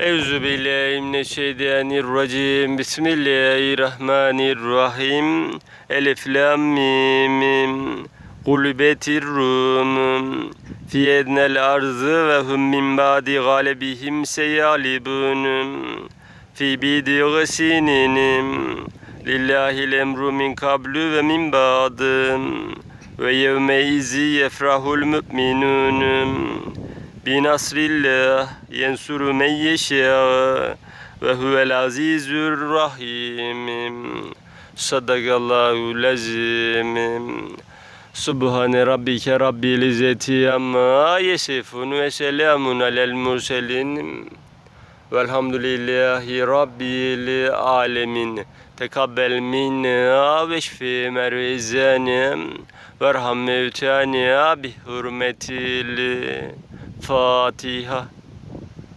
Euzu billahi mineşşeytanirracim. Bismillahirrahmanirrahim. Elif lam mim. Gulbetir rum. Fi ednel arzı ve hum min ba'di galebihim seyalibun. Fi bid'i sinin. Lillahil emru min kablu ve min ba'dı. Ve yevme izi yefrahul müminun. Binasrillah yensuru men ve huvel azizur rahim. Sadakallahu lazim. Subhane rabbike rabbil izzeti amma yesifun ve selamun alel murselin. Velhamdülillahi rabbil alemin. Tekabbel minna ve şfi mervizana verham mevtana bi hürmetil Fatiha.